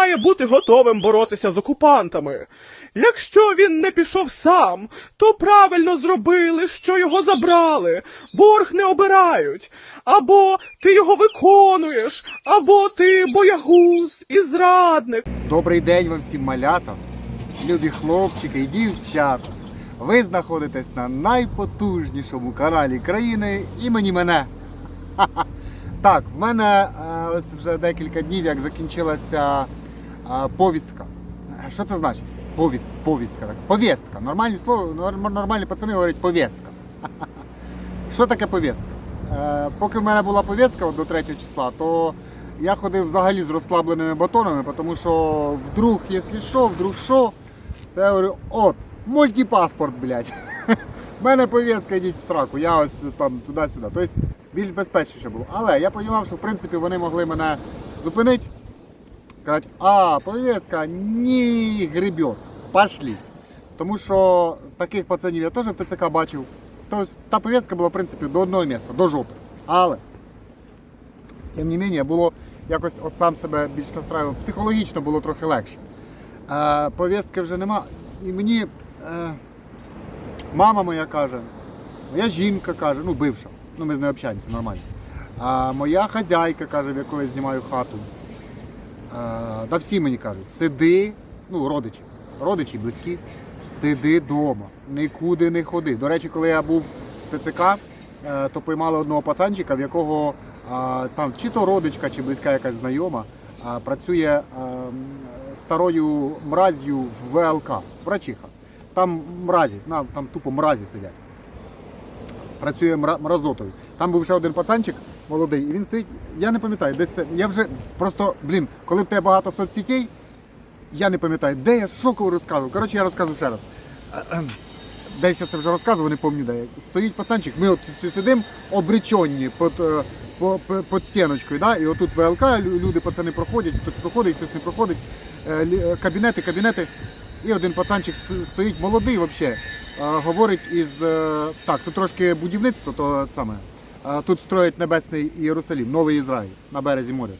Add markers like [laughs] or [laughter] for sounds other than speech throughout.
має бути готовим боротися з окупантами. Якщо він не пішов сам, то правильно зробили, що його забрали. Борг не обирають. Або ти його виконуєш, або ти боягуз і зрадник. Добрий день вам всім малятам, любі хлопчики і дівчата. Ви знаходитесь на найпотужнішому каналі країни імені мене. [laughs] Так, в мене е, ось вже декілька днів, як закінчилася повістка. Е, Що це значить? Повіст, повістка, так. Повістка. Нормальні слово, нормальні пацани говорять повістка. [laughs] Що таке повістка? Е, поки в мене була повістка до 3 числа, то я ходив взагалі з розслабленими батонами, тому що вдруг, якщо що, вдруг що, то я говорю, от, мультипаспорт, блядь. [laughs] У мене повістка, йдіть в сраку, я ось там туди-сюди. Тобто більш безпечніше було. Але я розумів, що в принципі вони могли мене зупинити, сказати, а, повістка, ні, гребет, пошли. Тому що таких пацанів я теж в ТЦК бачив. Тобто та повістка була в принципі до одного місця, до жопи. Але, тим не менше, було якось от сам себе більш настраював. Психологічно було трохи легше. Е, повістки вже нема. І мені е, мама моя каже, моя жінка каже, ну бивша, ну ми з нею общаємося нормально. А моя хазяйка каже, в якої я знімаю хату. Е, да всі мені кажуть, сиди, ну, родичі, родичі близькі, сиди вдома, нікуди не ходи. До речі, коли я був в ТЦК, е, то поймали одного пацанчика, в якого е, там чи то родичка, чи близька якась знайома, працює старою мразю в ВЛК, врачиха. Там мразі, там тупо мразі сидять працює мразотою. Там був ще один пацанчик молодий, і він стоїть. Я не пам'ятаю, десь це. Я вже просто, блін, коли в тебе багато соцсетей, я не пам'ятаю, де я що коли розказував. Коротше, я розказую ще раз. Десь я це вже розказував, не пам'ятаю. Стоїть пацанчик, ми от всі сидимо обречені під, е, по- по- під стіночкою. Да? І отут ВЛК, люди, пацани проходять, хтось проходить, хтось не проходить. Е, е, Кабінети, кабінети. І один пацанчик стоїть молодий взагалі. Говорить із. Так, тут трошки будівництво, то саме. Тут строять Небесний Єрусалім, Новий Ізраїль на березі моря.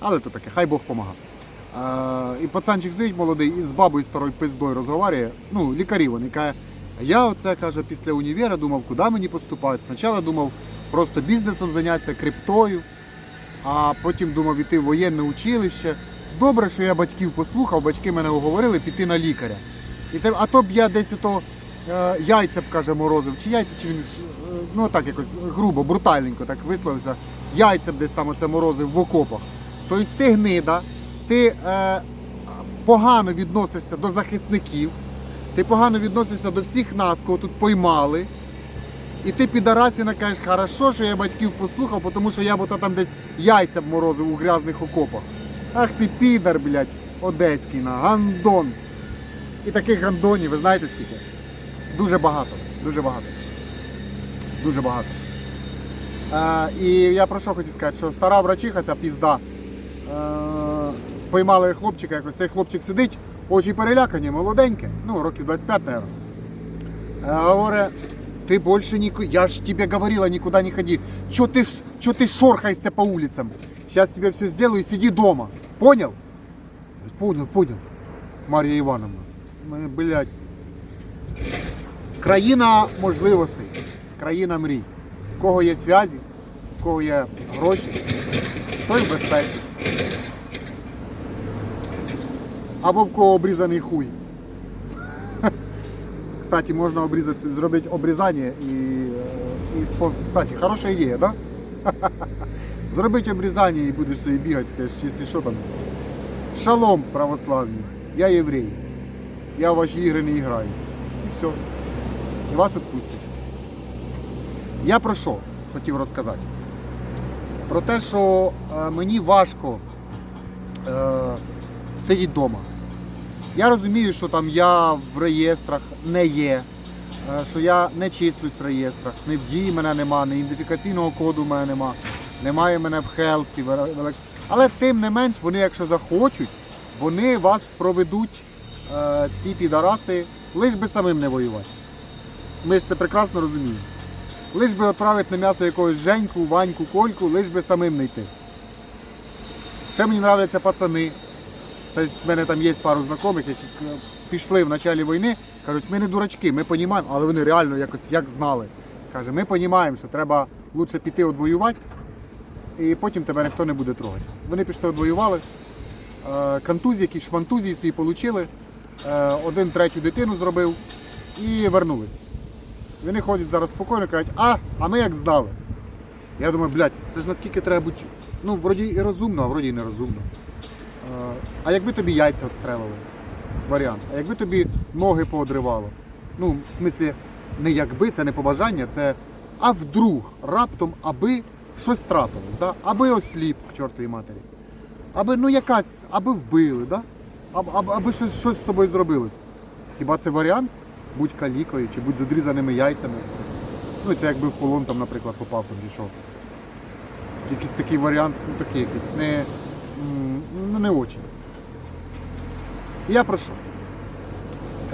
Але то таке, хай Бог помагав. Е, І пацанчик стоїть молодий і з бабою старою пиздою розговорює. Ну, лікарі вони каже, я оце каже, після універа думав, куди мені поступати. Спочатку думав просто бізнесом зайнятися, криптою, а потім думав іти в воєнне училище. Добре, що я батьків послухав, батьки мене уговорили піти на лікаря. І а то б я десь ото яйця б каже морозив, чи яйця, чи він е, ну так якось грубо, брутальненько так висловився. Яйця б десь там оце морозив в окопах. Тобто ти гнида, ти е, погано відносишся до захисників, ти погано відносишся до всіх нас, кого тут поймали. І ти підарасіна кажеш, хорошо, що я батьків послухав, тому що я б там десь яйця б морозив у грязних окопах. Ах ти підар, блядь, одеський на гандон. І таких гандонів, ви знаєте скільки? Дуже багато. Дуже багато. Дуже багато. Е, і я про що хотів сказати, що стара врачиха, ця пізда, е, поймали хлопчика якось, цей хлопчик сидить, очі перелякані, молоденькі, ну, років 25, мабуть. Е, говорить, ты больше не... Я ж тебе говорила, никуда не ходи. Чё ты, ш- чё ты шорхаешься по улицам? Сейчас тебе все сделаю, сиди дома. Понял? Понял, понял. Марія Івановна. Ми, блядь. Країна можливостей. Країна мрій. В кого є зв'язі, в кого є гроші, той в безпеці. Або в кого обрізаний хуй. [laughs] Кстати, можна обрізати, зробити обрізання і, е, і. Кстати, хороша ідея, да? [laughs] Зробити обрізання і будеш собі бігати, скажеш, якщо що там. Шалом, православні, я єврей. Я в ваші ігри не граю. І все. Вас відпустять. Я про що хотів розказати? Про те, що е, мені важко е, сидіти вдома. Я розумію, що там я в реєстрах не є, е, що я не числюсь в реєстрах, не в дії мене нема, не ідентифікаційного коду в мене нема, немає мене в Хелсі, в елек- але тим не менш, вони, якщо захочуть, вони вас проведуть, е, ці підараси, лиш би самим не воювати. Ми ж це прекрасно розуміємо. Лиш би відправити на м'ясо якогось Женьку, Ваньку, Кольку, лиш би самим не йти. Ще мені нравляться пацани, Тобто в мене там є пару знайомих, які е, пішли в началі війни, кажуть, ми не дурачки, ми розуміємо, але вони реально якось як знали. Каже, ми розуміємо, що треба лучше піти одвоювати, і потім тебе ніхто не буде трогати. Вони пішли одвоювали, е, контузії, якісь шмантузії свої отримали, один третю дитину зробив і вернулись. Вони ходять зараз спокійно, кажуть, а, а ми як знали. Я думаю, блядь, це ж наскільки треба бути, ну, вроді і розумно, а вроді і нерозумно. Е, А якби тобі яйця відстрелили? Варіант. А якби тобі ноги поодривало? Ну, в смислі, не якби, це не побажання, це а вдруг, раптом, аби щось трапилось, да? аби осліп к чортовій матері. Аби ну якась, аби вбили, да? аби, аби, щось, щось з тобою зробилось. Хіба це варіант? Будь калікою чи будь з одрізаними яйцями. Ну, це якби в полон там, наприклад, попав там чи що. Якийсь такий варіант, ну такий якийсь не, ну, не очень. Я прошу.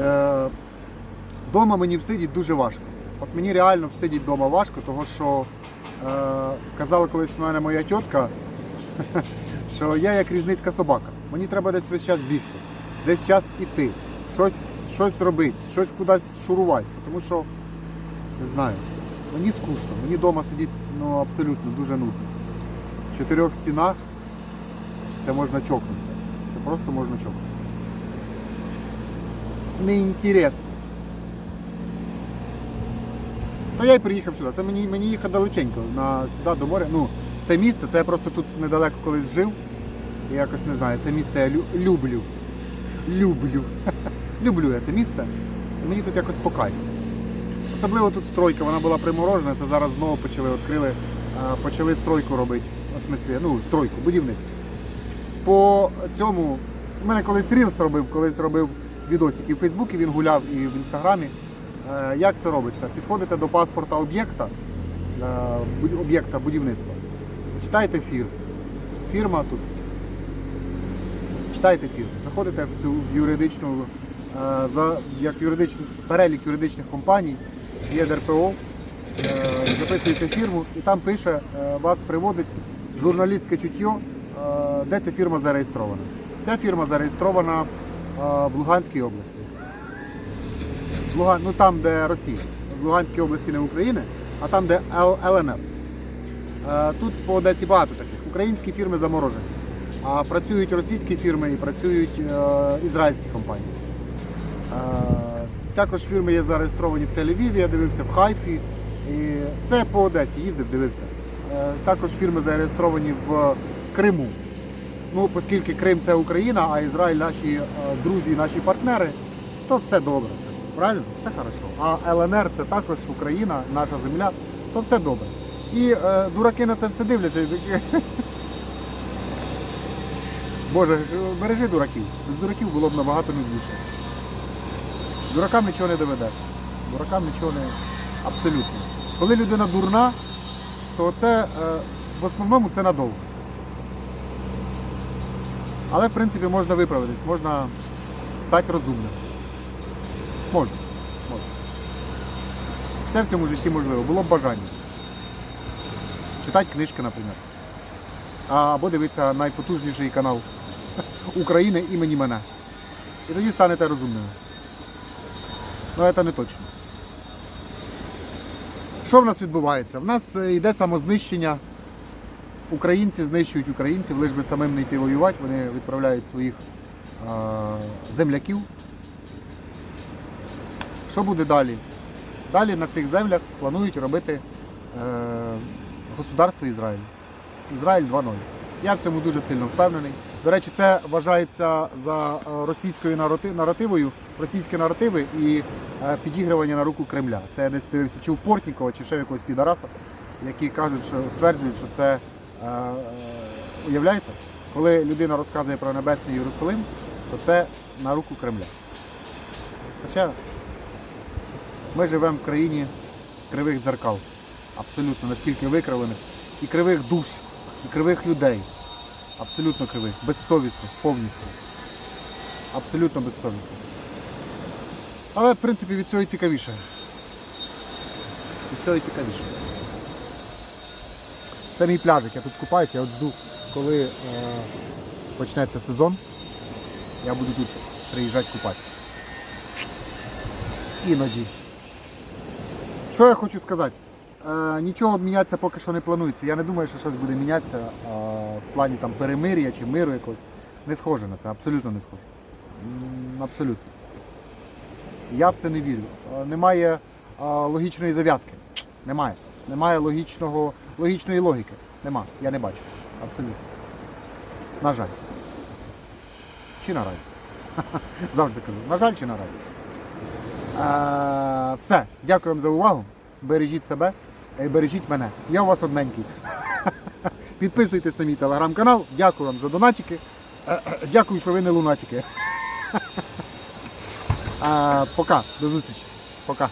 Е, дома мені всидіти дуже важко. От мені реально всидіти вдома важко, тому що е, казала колись в мене моя тітка, [laughs] що я як різницька собака. Мені треба десь весь час бігти, десь час іти, щось, щось робити, щось кудись шурувати. Тому що, не знаю, мені скучно, мені вдома сидіти ну, абсолютно дуже нудно. В чотирьох стінах це можна чокнутися. Це просто можна чокнутися. Неінтересно. То я й приїхав сюди. Це мені, мені їхати далеченько на, сюди до моря. Ну, це місце, це я просто тут недалеко колись жив. І якось не знаю, це місце я лю- люблю. Люблю. [laughs] люблю я це місце. Мені тут якось по кайфу. Особливо тут стройка, вона була приморожена, це зараз знову почали відкрили, почали стройку робити. В смислі, ну, стройку, будівництво. По цьому, в мене колись Рілс робив, колись робив відосики в Фейсбуці, він гуляв і в інстаграмі. Е, Як це робиться? Підходите до паспорта об'єкта, е, об'єкта будівництва, читаєте фір. Фірма тут. Читаєте фірму, заходите в цю юридичну, за, як юридичний перелік юридичних компаній, є ДРПО, е, записуєте фірму і там пише, е, вас приводить журналістське чуття, е, де ця фірма зареєстрована. Ця фірма зареєстрована е, в Луганській області. Луган, ну там, де Росія. В Луганській області не України, а там, де ЛНР. Е, Тут по Одесі багато таких. Українські фірми заморожені. А працюють російські фірми і працюють е, ізраїльські компанії. Е, також фірми є зареєстровані в Тель-Авіві, я дивився в Хайфі. І це по Одесі їздив, дивився. Е, також фірми зареєстровані в Криму. Ну, оскільки Крим це Україна, а Ізраїль наші е, друзі, наші партнери, то все добре. Правильно? Все хорошо. А ЛНР це також Україна, наша земля, то все добре. І е, дураки на це все дивляться. і такі, [laughs] Боже, бережи дураків. Без дураків було б набагато нудніше. Дуракам нічого не доведеш. Дуракам нічого не. Абсолютно. Коли людина дурна, то це е, в основному це надовго. Але в принципі можна виправитись, можна стати розумним. Можна. можна. Все в цьому житті можливо. Було б бажання. Читати книжки, наприклад. Або дивитися найпотужніший канал [laughs] України імені мене. І тоді станете розумними. Ну, це не точно. Що в нас відбувається? В нас е, йде самознищення. Українці знищують українців, лиш би самим не йти воювати, вони відправляють своїх е, земляків. Що буде далі? Далі на цих землях планують робити е, государство Ізраїль. Ізраїль 2.0. Я в цьому дуже сильно впевнений. До речі, це вважається за е, російською наративою, російські наративи і е, підігрування на руку Кремля. Це я десь дивився чи у Портнікова, чи ще в якогось підараса, які кажуть, що стверджують, що це е, е, уявляєте, коли людина розказує про небесний Єрусалим, то це на руку Кремля. Хоча ми живемо в країні кривих дзеркал. Абсолютно наскільки викривлених. І кривих душ, і кривих людей. Абсолютно кривих, безсовісних, повністю. Абсолютно безсовісних. Але в принципі від цього і цікавіше. Від цього і цікавіше. Це мій пляжик, я тут купаюся, я от жду, коли е, почнеться сезон. Я буду тут приїжджати купатися. Іноді. Що я хочу сказати? Е, нічого мінятися поки що не планується. Я не думаю, що щось буде мінятися в плані там перемир'я чи миру якогось. Не схоже на це, абсолютно не схоже. Абсолютно. Я в це не вірю. Е, Немає е, логічної зав'язки. Немає. Немає логічного, логічної логіки. Нема. Я не бачу. Абсолютно. На жаль. Чи на радість? [laughs] Завжди кажу. На жаль, чи на радість. Е, все. Дякую вам за увагу. Бережіть себе і бережіть мене. Я у вас одненький. [laughs] Підписуйтесь на мій телеграм-канал. Дякую вам за донатики. Е, е, Дякую, що ви не лунатики. [laughs] А, Пока. До зустрічі. Пока.